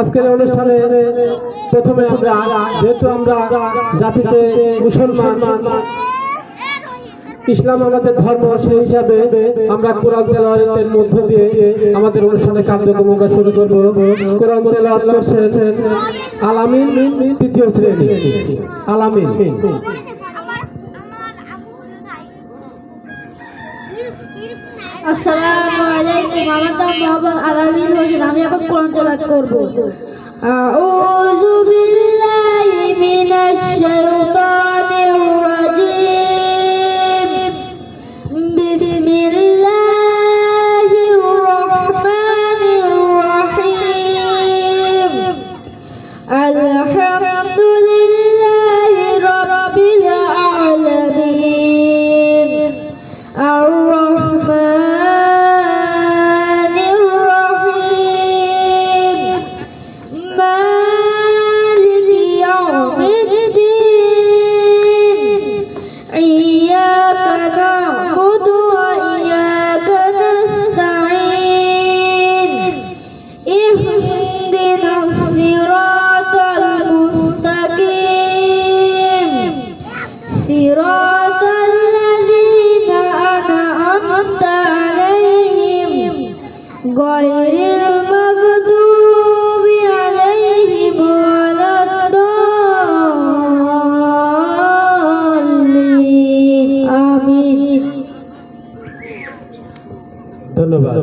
আজকের অনুষ্ঠানে প্রথমে আমরা, যেহেতু আমরা জাতিতে মুসলমান, ইসলাম আমাদের ধর্ম সেই হিসাবে আমরা কোরআন তেলাওয়াতের মধ্য দিয়ে আমাদের অনুষ্ঠানে কার্যক্রম শুরু করব। কোরআন তেলাওয়াত করছেন আলামিন তৃতীয় শ্রেণি। আলামিন আসসালামু আলাইকুম। আমার নাম মোহাম্মদ আলামিন হোসেন। আমি এখন কোরআন তেলাওয়াত করব। আউযু বিল্লাহি صراط الذين أنعمت عليهم غير المغضوب عليهم ولا الضالين آمين ধন্যবাদ